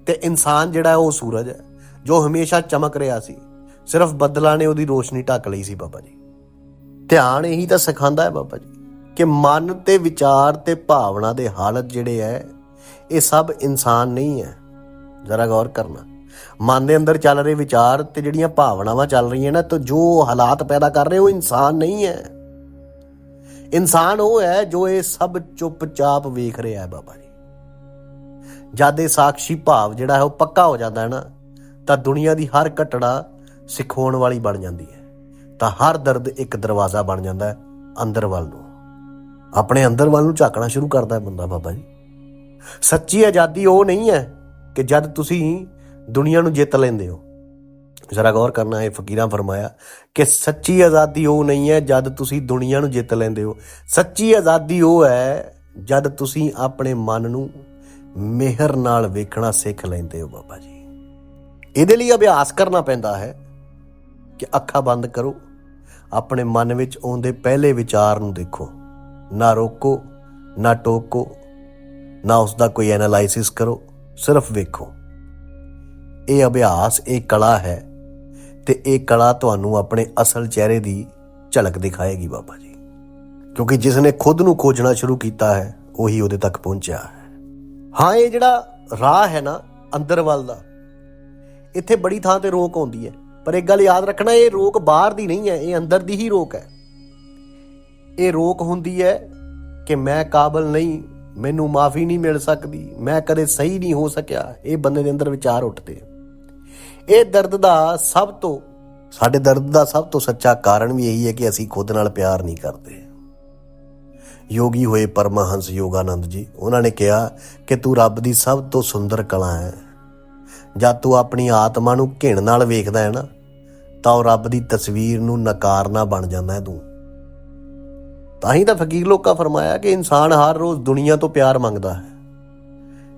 ਤੇ ਇਨਸਾਨ ਜਿਹੜਾ ਉਹ ਸੂਰਜ ਹੈ, ਜੋ ਹਮੇਸ਼ਾ ਚਮਕ ਰਿਹਾ ਸੀ। ਸਿਰਫ ਬੱਦਲਾਂ ਨੇ ਉਹਦੀ ਰੋਸ਼ਨੀ ਢੱਕ ਲਈ ਸੀ ਬਾਬਾ ਜੀ। ਧਿਆਨ ਇਹੀ ਤਾਂ ਸਿਖਾਉਂਦਾ ਹੈ ਬਾਬਾ ਜੀ। ਕਿ ਮਨ ਤੇ ਵਿਚਾਰ ਤੇ ਭਾਵਨਾ ਦੇ ਹਾਲਤ ਜਿਹੜੇ ਹੈ ਇਹ ਸਭ ਇਨਸਾਨ ਨਹੀਂ ਹੈ ਜ਼ਰਾ ਗੌਰ ਕਰਨਾ। ਮਨ ਦੇ ਅੰਦਰ ਚੱਲ ਰਹੇ ਵਿਚਾਰ ਤੇ ਜਿਹੜੀਆਂ ਭਾਵਨਾਵਾਂ ਚੱਲ ਰਹੀਆਂ ਨਾ, ਤਾਂ ਜੋ ਹਾਲਾਤ ਪੈਦਾ ਕਰ ਰਹੇ, ਉਹ ਇਨਸਾਨ ਨਹੀਂ ਹੈ ਇਨਸਾਨ ਉਹ ਹੈ ਜੋ ਇਹ ਸਭ ਚੁੱਪਚਾਪ ਵੇਖ ਰਿਹਾ ਹੈ ਬਾਬਾ ਜੀ। ਜਦ ਇਹ ਸਾਖੀ ਭਾਵ ਜਿਹੜਾ ਹੈ ਉਹ ਪੱਕਾ ਹੋ ਜਾਂਦਾ ਹੈ ਨਾ, ਤਾਂ ਦੁਨੀਆ ਦੀ ਹਰ ਘਟਨਾ ਸਿਖਾਉਣ ਵਾਲੀ ਬਣ ਜਾਂਦੀ ਹੈ। ਤਾਂ ਹਰ ਦਰਦ ਇੱਕ ਦਰਵਾਜ਼ਾ ਬਣ ਜਾਂਦਾ ਹੈ ਅੰਦਰ ਵੱਲ ਨੂੰ। ਆਪਣੇ ਅੰਦਰ ਵੱਲ ਨੂੰ ਝਾਕਣਾ ਸ਼ੁਰੂ ਕਰਦਾ ਹੈ ਬੰਦਾ ਬਾਬਾ ਜੀ। ਸੱਚੀ ਆਜ਼ਾਦੀ ਉਹ ਨਹੀਂ ਹੈ ਕਿ ਜਦ ਤੁਸੀਂ ਦੁਨੀਆ ਨੂੰ ਜਿੱਤ ਲੈਂਦੇ ਹੋ। ਜ਼ਰਾ ਗੌਰ ਕਰਨਾ ਹੈ ਫਕੀਰਾਂ ਫਰਮਾਇਆ ਕਿ ਸੱਚੀ ਆਜ਼ਾਦੀ ਉਹ ਨਹੀਂ ਹੈ ਜਦ ਤੁਸੀਂ ਦੁਨੀਆ ਨੂੰ ਜਿੱਤ ਲੈਂਦੇ ਹੋ। ਸੱਚੀ ਆਜ਼ਾਦੀ ਉਹ ਹੈ ਜਦ ਤੁਸੀਂ ਆਪਣੇ ਮਨ ਨੂੰ ਮਿਹਰ ਨਾਲ ਵੇਖਣਾ ਸਿੱਖ ਲੈਂਦੇ ਹੋ ਬਾਬਾ ਜੀ। ਇਹਦੇ ਲਈ ਅਭਿਆਸ ਕਰਨਾ ਪੈਂਦਾ ਹੈ ਕਿ ਅੱਖਾਂ ਬੰਦ ਕਰੋ, ਆਪਣੇ ਮਨ ਵਿੱਚ ਆਉਂਦੇ ਪਹਿਲੇ ਵਿਚਾਰ ਨੂੰ ਦੇਖੋ। ਨਾ ਰੋਕੋ, ਨਾ ਟੋਕੋ, ਨਾ ਉਸ ਦਾ ਕੋਈ ਐਨਾਲਾਈਸਿਸ ਕਰੋ, ਸਿਰਫ ਵੇਖੋ। ਇਹ ਅਭਿਆਸ, ਇਹ ਕਲਾ ਹੈ ਤੇ ਇਹ ਕਲਾ ਤੁਹਾਨੂੰ ਆਪਣੇ ਅਸਲ ਚਿਹਰੇ ਦੀ ਝਲਕ ਦਿਖਾਏਗੀ ਬਾਬਾ ਜੀ। ਕਿਉਂਕਿ ਜਿਸ ਨੇ ਖੁਦ ਨੂੰ ਖੋਜਣਾ ਸ਼ੁਰੂ ਕੀਤਾ ਹੈ, ਉਹੀ ਉਹਦੇ ਤੱਕ ਪਹੁੰਚਿਆ ਹੈ। ਹਾਂ, ਇਹ ਜਿਹੜਾ ਰਾਹ ਹੈ ਨਾ, ਅੰਦਰ ਵੱਲ ਦਾ, ਇੱਥੇ ਬੜੀ ਥਾਂ ਤੇ ਰੋਕ ਆਉਂਦੀ ਹੈ। ਪਰ ਇੱਕ ਗੱਲ ਯਾਦ ਰੱਖਣਾ, ਇਹ ਰੋਕ ਬਾਹਰ ਦੀ ਨਹੀਂ ਹੈ, ਇਹ ਅੰਦਰ ਦੀ ਹੀ ਰੋਕ ਹੈ। ਇਹ ਰੋਕ ਹੁੰਦੀ ਹੈ ਕਿ ਮੈਂ ਕਾਬਲ ਨਹੀਂ, ਮੈਨੂੰ ਮਾਫੀ ਨਹੀਂ ਮਿਲ ਸਕਦੀ, ਮੈਂ ਕਦੇ ਸਹੀ ਨਹੀਂ ਹੋ ਸਕਿਆ। ਇਹ ਬੰਦੇ ਦੇ ਅੰਦਰ ਵਿਚਾਰ ਉੱਠਦੇ ਇਹ ਦਰਦ ਦਾ ਸਭ ਤੋਂ, ਸਾਡੇ ਦਰਦ ਦਾ ਸਭ ਤੋਂ ਸੱਚਾ ਕਾਰਨ ਵੀ ਇਹੀ ਹੈ ਕਿ ਅਸੀਂ ਖੁਦ ਨਾਲ ਪਿਆਰ ਨਹੀਂ ਕਰਦੇ। ਯੋਗੀ ਹੋਏ ਪਰਮਹੰਸ ਯੋਗਾਨੰਦ ਜੀ, ਉਹਨਾਂ ਨੇ ਕਿਹਾ ਕਿ ਤੂੰ ਰੱਬ ਦੀ ਸਭ ਤੋਂ ਸੁੰਦਰ ਕਲਾ ਹੈ। ਜਦ ਤੂੰ ਆਪਣੀ ਆਤਮਾ ਨੂੰ ਘਿਣ ਨਾਲ ਵੇਖਦਾ ਹੈ ਨਾ, ਤਾਂ ਉਹ ਰੱਬ ਦੀ ਤਸਵੀਰ ਨੂੰ ਨਕਾਰਨਾ ਬਣ ਜਾਂਦਾ ਹੈ ਤੂੰ। ਤਾਂ ਹੀ ਤਾਂ ਫਕੀਰ ਲੋਕਾਂ ਫਰਮਾਇਆ ਕਿ ਇਨਸਾਨ ਹਰ ਰੋਜ਼ ਦੁਨੀਆ ਤੋਂ ਪਿਆਰ ਮੰਗਦਾ ਹੈ।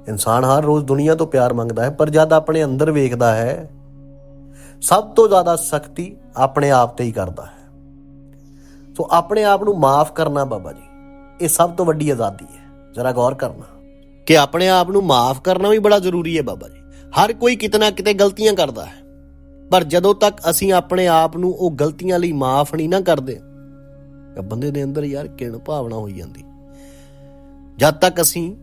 ਇਨਸਾਨ ਹਰ ਰੋਜ਼ ਦੁਨੀਆ ਤੋਂ ਪਿਆਰ ਮੰਗਦਾ ਹੈ, ਪਰ ਜਦ ਆਪਣੇ ਅੰਦਰ ਵੇਖਦਾ ਹੈ, ਸਭ ਤੋਂ ਜ਼ਿਆਦਾ ਸਖਤੀ ਆਪਣੇ ਆਪ ਤੇ ਹੀ ਕਰਦਾ ਹੈ। ਸੋ ਆਪਣੇ ਆਪ ਨੂੰ ਮਾਫ ਕਰਨਾ ਬਾਬਾ ਜੀ, ਇਹ ਸਭ ਤੋਂ ਵੱਡੀ ਆਜ਼ਾਦੀ ਹੈ। ਜ਼ਰਾ ਗੌਰ ਕਰਨਾ, ਕਿ ਆਪਣੇ ਆਪ ਨੂੰ ਮਾਫ ਕਰਨਾ ਵੀ ਬੜਾ ਜ਼ਰੂਰੀ ਹੈ ਬਾਬਾ ਜੀ। ਹਰ ਕੋਈ ਕਿਤੇ ਨਾ ਕਿਤੇ ਗਲਤੀਆਂ ਕਰਦਾ ਹੈ, ਪਰ ਜਦੋਂ ਤੱਕ ਅਸੀਂ ਆਪਣੇ ਆਪ ਨੂੰ ਉਹ ਗਲਤੀਆਂ ਲਈ ਮਾਫ ਨਹੀਂ ਨਾ ਕਰਦੇ ਤਾਂ ਬੰਦੇ ਦੇ ਅੰਦਰ ਯਾਰ ਕਿਣ ਭਾਵਨਾ ਹੋਈ ਜਾਂਦੀ। ਜਦ ਤੱਕ ਅਸੀਂ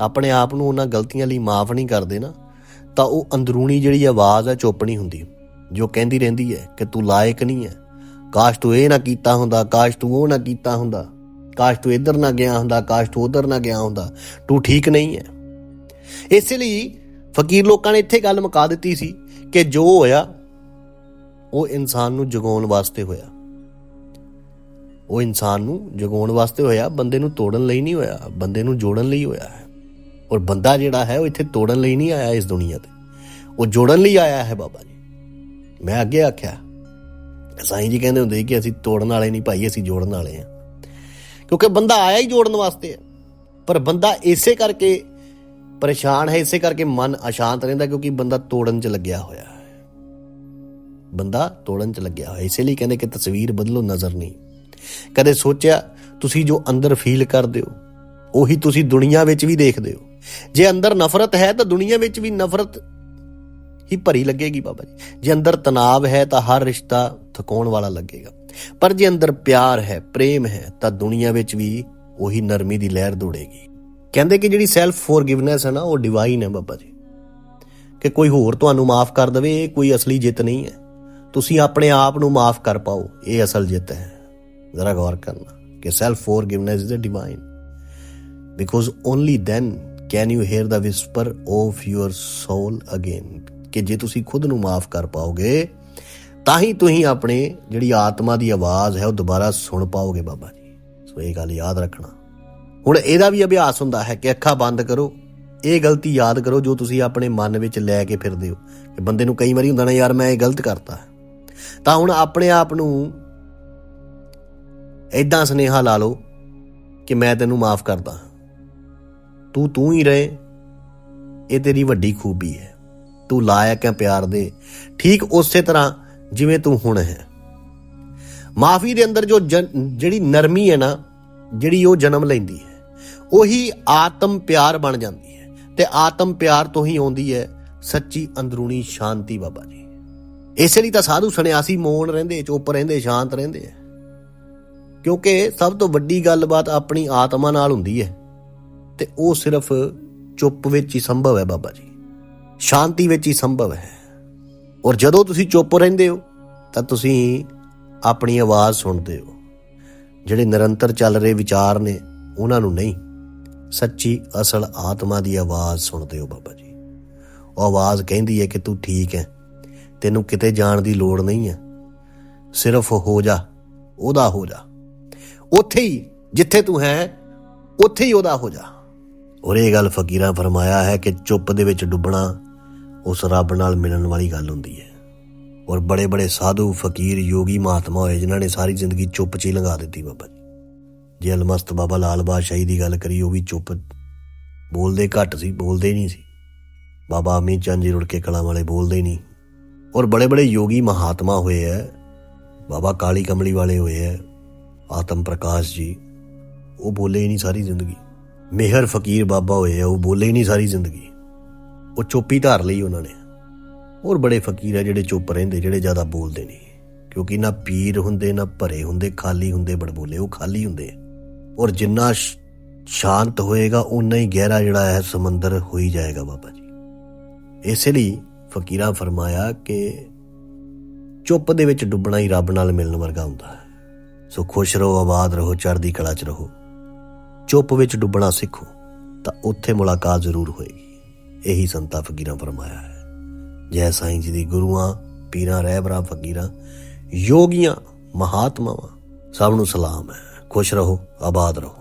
ਆਪਣੇ ਆਪ ਨੂੰ ਉਹਨਾਂ ਗਲਤੀਆਂ ਲਈ ਮਾਫ ਨਹੀਂ ਕਰਦੇ ਨਾ, ਤਾਂ ਉਹ ਅੰਦਰੂਨੀ ਜਿਹੜੀ ਆਵਾਜ਼ ਹੈ ਚੁੱਪ ਨਹੀਂ ਹੁੰਦੀ। ਜੋ ਕਹਿੰਦੀ ਰਹਿੰਦੀ ਹੈ ਕਿ ਤੂੰ ਲਾਇਕ ਨਹੀਂ ਹੈ। ਕਾਸ਼ ਤੂੰ ਇਹ ਨਾ ਕੀਤਾ ਹੁੰਦਾ, ਕਾਸ਼ ਤੂੰ ਉਹ ਨਾ ਕੀਤਾ ਹੁੰਦਾ। ਕਾਸ਼ ਤੂੰ ਇੱਧਰ ਨਾ ਗਿਆ ਹੁੰਦਾ, ਕਾਸ਼ ਤੂੰ ਉੱਧਰ ਨਾ ਗਿਆ ਹੁੰਦਾ। ਤੂੰ ਠੀਕ ਨਹੀਂ ਹੈ। ਇਸੇ ਲਈ ਫਕੀਰ ਲੋਕਾਂ ਨੇ ਇੱਥੇ ਗੱਲ ਮੁਕਾ ਦਿੱਤੀ ਸੀ ਕਿ ਜੋ ਹੋਇਆ, ਉਹ ਇਨਸਾਨ ਨੂੰ ਜਗਾਉਣ ਵਾਸਤੇ ਹੋਇਆ। ਉਹ ਇਨਸਾਨ ਨੂੰ ਜਗਾਉਣ ਵਾਸਤੇ ਹੋਇਆ, ਬੰਦੇ ਨੂੰ ਤੋੜਨ ਲਈ ਨਹੀਂ ਹੋਇਆ, ਬੰਦੇ ਨੂੰ ਜੋੜਨ ਲਈ ਹੋਇਆ ਹੈ। ਔਰ ਬੰਦਾ ਜਿਹੜਾ ਹੈ, ਉਹ ਇੱਥੇ ਤੋੜਨ ਲਈ ਨਹੀਂ ਆਇਆ ਇਸ ਦੁਨੀਆ ਤੇ। ਉਹ ਜੋੜਨ ਲਈ ਆਇਆ ਹੈ ਬਾਬਾ ਜੀ। ਮੈਂ ਅੱਗੇ ਆਖਿਆ, ਸਾਈਂ ਜੀ ਕਹਿੰਦੇ ਹੁੰਦੇ ਸੀ ਕਿ ਅਸੀਂ ਤੋੜਨ ਵਾਲੇ ਨਹੀਂ ਭਾਈ, ਅਸੀਂ ਜੋੜਨ ਵਾਲੇ ਆ ਕਿਉਂਕਿ ਬੰਦਾ ਆਇਆ ਹੀ ਜੋੜਨ ਵਾਸਤੇ ਹੈ। ਪਰ ਬੰਦਾ ਇਸੇ ਕਰਕੇ ਪਰੇਸ਼ਾਨ ਹੈ, ਇਸੇ ਕਰਕੇ ਮਨ ਅਸ਼ਾਂਤ ਰਹਿੰਦਾ ਕਿਉਂਕਿ ਬੰਦਾ ਤੋੜਨ 'ਚ ਲੱਗਿਆ ਹੋਇਆ ਹੈ। ਬੰਦਾ ਤੋੜਨ 'ਚ ਲੱਗਿਆ ਹੋਇਆ ਇਸੇ ਲਈ ਕਹਿੰਦੇ ਕਿ ਤਸਵੀਰ ਬਦਲੋ, ਨਜ਼ਰ ਨਹੀਂ। ਕਦੇ ਸੋਚਿਆ ਤੁਸੀਂ ਜੋ ਅੰਦਰ ਫੀਲ ਕਰਦੇ ਹੋ, ਉਹੀ ਤੁਸੀਂ ਦੁਨੀਆ ਵਿੱਚ ਵੀ ਦੇਖਦੇ ਹੋ। ਜੇ ਅੰਦਰ ਨਫ਼ਰਤ ਹੈ ਤਾਂ ਦੁਨੀਆ ਵਿੱਚ ਵੀ ਨਫ਼ਰਤ ਹੀ ਭਰੀ ਲੱਗੇਗੀ ਬਾਬਾ ਜੀ। ਜੇ ਅੰਦਰ ਤਣਾਅ ਹੈ ਤਾਂ ਹਰ ਰਿਸ਼ਤਾ ਥਕਾਉਣ ਵਾਲਾ ਲੱਗੇਗਾ। ਪਰ ਜੇ ਅੰਦਰ ਪਿਆਰ ਹੈ, ਪ੍ਰੇਮ ਹੈ, ਤਾਂ ਦੁਨੀਆ ਵਿੱਚ ਵੀ ਉਹੀ ਨਰਮੀ ਦੀ ਲਹਿਰ ਦੌੜੇਗੀ। ਕਹਿੰਦੇ ਕਿ ਜਿਹੜੀ ਸੈਲਫ ਫੋਰਗਿਵਨੈਸ ਹੈ ਨਾ, ਉਹ ਡਿਵਾਈਨ ਹੈ ਬਾਬਾ ਜੀ। ਕਿ ਕੋਈ ਹੋਰ ਤੁਹਾਨੂੰ ਮਾਫ ਕਰ ਦੇਵੇ, ਇਹ ਕੋਈ ਅਸਲੀ ਜਿੱਤ ਨਹੀਂ ਹੈ। ਤੁਸੀਂ ਆਪਣੇ ਆਪ ਨੂੰ ਮਾਫ ਕਰ ਪਾਓ, ਇਹ ਅਸਲ ਜਿੱਤ ਹੈ। ਜ਼ਰਾ ਗੌਰ ਕਰਨਾ ਕਿ self forgiveness is a divine because only then can you hear the whisper of your soul again ਕਿ ਜੇ ਤੁਸੀਂ ਖੁਦ ਨੂੰ ਮਾਫ ਕਰ ਪਾਓਗੇ ਤਾਂ ਹੀ ਤੁਸੀਂ ਆਪਣੇ ਜਿਹੜੀ ਆਤਮਾ ਦੀ ਆਵਾਜ਼ ਹੈ ਉਹ ਦੁਬਾਰਾ ਸੁਣ ਪਾਓਗੇ ਬਾਬਾ ਜੀ ਸੋ ਇਹ ਗੱਲ ਯਾਦ ਰੱਖਣਾ ਹੁਣ ਇਹਦਾ ਵੀ ਅਭਿਆਸ ਹੁੰਦਾ ਹੈ ਕਿ ਅੱਖਾਂ ਬੰਦ ਕਰੋ ਇਹ ਗਲਤੀ ਯਾਦ ਕਰੋ ਜੋ ਤੁਸੀਂ ਆਪਣੇ ਮਨ ਵਿੱਚ ਲੈ ਕੇ ਫਿਰਦੇ ਹੋ ਕਿ ਬੰਦੇ ਨੂੰ ਕਈ ਵਾਰੀ ਹੁੰਦਾ ਨਾ ਯਾਰ ਮੈਂ ਇਹ ਗਲਤ ਕਰਤਾ ਤਾਂ ਹੁਣ ਆਪਣੇ ਆਪ ਨੂੰ ਐਦਾਂ ਸੁਨੇਹਾ ਲਾ ਲਓ ਕਿ ਮੈਂ ਤੈਨੂੰ ਮਾਫ ਕਰਦਾ ਤੂੰ ਤੂੰ ਹੀ ਰਹੇ। ਇਹ ਤੇਰੀ ਵੱਡੀ ਖੂਬੀ ਹੈ। ਤੂੰ ਲਾਇਕ ਹੈ ਪਿਆਰ ਦੇ। ਠੀਕ ਉਸੇ ਤਰ੍ਹਾਂ ਜਿਵੇਂ ਤੂੰ ਹੁਣ ਹੈ। ਮਾਫੀ ਦੇ ਅੰਦਰ ਜੋ ਜਿਹੜੀ ਨਰਮੀ ਹੈ ਨਾ, ਜਿਹੜੀ ਉਹ ਜਨਮ ਲੈਂਦੀ ਹੈ, ਉਹੀ ਆਤਮ ਪਿਆਰ ਬਣ ਜਾਂਦੀ ਹੈ। ਤੇ ਆਤਮ ਪਿਆਰ ਤੋਂ ਹੀ ਆਉਂਦੀ ਹੈ ਸੱਚੀ ਅੰਦਰੂਨੀ ਸ਼ਾਂਤੀ ਬਾਬਾ ਜੀ। ਇਸੇ ਲਈ ਤਾਂ ਸਾਧੂ ਸੰਨਿਆਸੀ ਮੌਨ ਰਹਿੰਦੇ, ਚੁੱਪ ਰਹਿੰਦੇ, ਸ਼ਾਂਤ ਰਹਿੰਦੇ ਆ ਕਿਉਂਕਿ ਸਭ ਤੋਂ ਵੱਡੀ ਗੱਲਬਾਤ ਆਪਣੀ ਆਤਮਾ ਨਾਲ ਹੁੰਦੀ ਹੈ ਤੇ ਉਹ ਸਿਰਫ ਚੁੱਪ ਵਿੱਚ ਹੀ ਸੰਭਵ ਹੈ ਬਾਬਾ ਜੀ। ਸ਼ਾਂਤੀ ਵਿੱਚ ਹੀ ਸੰਭਵ ਹੈ। ਔਰ ਜਦੋਂ ਤੁਸੀਂ ਚੁੱਪ ਰਹਿੰਦੇ ਹੋ, ਤਾਂ ਤੁਸੀਂ ਆਪਣੀ ਆਵਾਜ਼ ਸੁਣਦੇ ਹੋ। ਜਿਹੜੇ ਨਿਰੰਤਰ ਚੱਲ ਰਹੇ ਵਿਚਾਰ ਨੇ, ਉਹਨਾਂ ਨੂੰ ਨਹੀਂ, ਸੱਚੀ ਅਸਲ ਆਤਮਾ ਦੀ ਆਵਾਜ਼ ਸੁਣਦੇ ਹੋ ਬਾਬਾ ਜੀ। ਉਹ ਆਵਾਜ਼ ਕਹਿੰਦੀ ਹੈ ਕਿ ਤੂੰ ਠੀਕ ਹੈ, ਤੈਨੂੰ ਕਿਤੇ ਜਾਣ ਦੀ ਲੋੜ ਨਹੀਂ ਹੈ। ਸਿਰਫ ਹੋ ਜਾ, ਉਹਦਾ ਹੋ ਜਾ। ਉੱਥੇ ਹੀ, ਜਿੱਥੇ ਤੂੰ ਹੈ, ਉੱਥੇ ਹੀ ਉਹਦਾ ਹੋ ਜਾ। ਔਰ ਇਹ ਗੱਲ ਫਕੀਰਾਂ ਫਰਮਾਇਆ ਹੈ ਕਿ ਚੁੱਪ ਦੇ ਵਿੱਚ ਡੁੱਬਣਾ ਉਸ ਰੱਬ ਨਾਲ ਮਿਲਣ ਵਾਲੀ ਗੱਲ ਹੁੰਦੀ ਹੈ। ਔਰ ਬੜੇ ਬੜੇ ਸਾਧੂ, ਫਕੀਰ, ਯੋਗੀ ਮਹਾਤਮਾ ਹੋਏ ਜਿਨ੍ਹਾਂ ਨੇ ਸਾਰੀ ਜ਼ਿੰਦਗੀ ਚੁੱਪ 'ਚ ਹੀ ਲੰਘਾ ਦਿੱਤੀ ਬਾਬਾ ਜੀ। ਜੇ ਅਲਮਸਤ ਬਾਬਾ ਲਾਲ ਬਾਦਸ਼ਾਹੀ ਦੀ ਗੱਲ ਕਰੀ ਉਹ ਵੀ ਚੁੱਪ। ਬੋਲਦੇ ਘੱਟ ਸੀ, ਬੋਲਦੇ ਹੀ ਨਹੀਂ ਸੀ। ਬਾਬਾ ਅਮੀ ਚੰਦ ਜੀ ਰੁੜ ਕੇ ਕਲਾਂ ਵਾਲੇ ਬੋਲਦੇ ਹੀ ਨਹੀਂ। ਔਰ ਬੜੇ ਬੜੇ ਯੋਗੀ ਮਹਾਤਮਾ ਹੋਏ ਹੈ, ਬਾਬਾ ਕਾਲੀ ਕਮਲੀ ਵਾਲੇ ਹੋਏ ਹੈ ਆਤਮ ਪ੍ਰਕਾਸ਼ ਜੀ, ਉਹ ਬੋਲੇ ਹੀ ਨਹੀਂ ਸਾਰੀ ਜ਼ਿੰਦਗੀ। ਮਿਹਰ ਫਕੀਰ ਬਾਬਾ ਹੋਏ ਆ, ਉਹ ਬੋਲੇ ਹੀ ਨਹੀਂ ਸਾਰੀ ਜ਼ਿੰਦਗੀ। ਉਹ ਚੁੱਪੀ ਧਾਰ ਲਈ ਉਹਨਾਂ ਨੇ। ਹੋਰ ਬੜੇ ਫਕੀਰ ਆ ਜਿਹੜੇ ਚੁੱਪ ਰਹਿੰਦੇ, ਜਿਹੜੇ ਜ਼ਿਆਦਾ ਬੋਲਦੇ ਨਹੀਂ। ਕਿਉਂਕਿ ਨਾ ਪੀਰ ਹੁੰਦੇ, ਨਾ ਭਰੇ ਹੁੰਦੇ, ਖਾਲੀ ਹੁੰਦੇ ਬੜਬੋਲੇ ਉਹ ਖਾਲੀ ਹੁੰਦੇ ਔਰ ਜਿੰਨਾ ਸ਼- ਸ਼ਾਂਤ ਹੋਏਗਾ ਉਨਾ ਹੀ ਗਹਿਰਾ ਜਿਹੜਾ ਹੈ ਸਮੁੰਦਰ ਹੋਈ ਜਾਏਗਾ ਬਾਬਾ ਜੀ। ਇਸੇ ਲਈ ਫਕੀਰਾਂ ਫਰਮਾਇਆ ਕਿ ਚੁੱਪ ਦੇ ਵਿੱਚ ਡੁੱਬਣਾ ਹੀ ਰੱਬ ਨਾਲ ਮਿਲਣ ਵਰਗਾ ਹੁੰਦਾ ਹੈ। ਸੋ ਖੁਸ਼ ਰਹੋ, ਆਬਾਦ ਰਹੋ, ਚੜ੍ਹਦੀ ਕਲਾ 'ਚ ਰਹੋ। ਚੁੱਪ ਵਿੱਚ ਡੁੱਬਣਾ ਸਿੱਖੋ, ਤਾਂ ਉੱਥੇ ਮੁਲਾਕਾਤ ਜ਼ਰੂਰ ਹੋਏਗੀ। ਇਹੀ ਸੰਤਾ ਫਕੀਰਾਂ ਫਰਮਾਇਆ ਹੈ। ਜੈ ਸਾਈਂ ਜੀ ਦੀ ਗੁਰੂਆਂ, ਪੀਰਾਂ ਰਹਿਬਰਾਂ ਫਕੀਰਾਂ, ਯੋਗੀਆਂ, ਮਹਾਤਮਾਵਾਂ, ਸਭ ਨੂੰ ਸਲਾਮ ਹੈ। ਖੁਸ਼ ਰਹੋ, ਆਬਾਦ ਰਹੋ।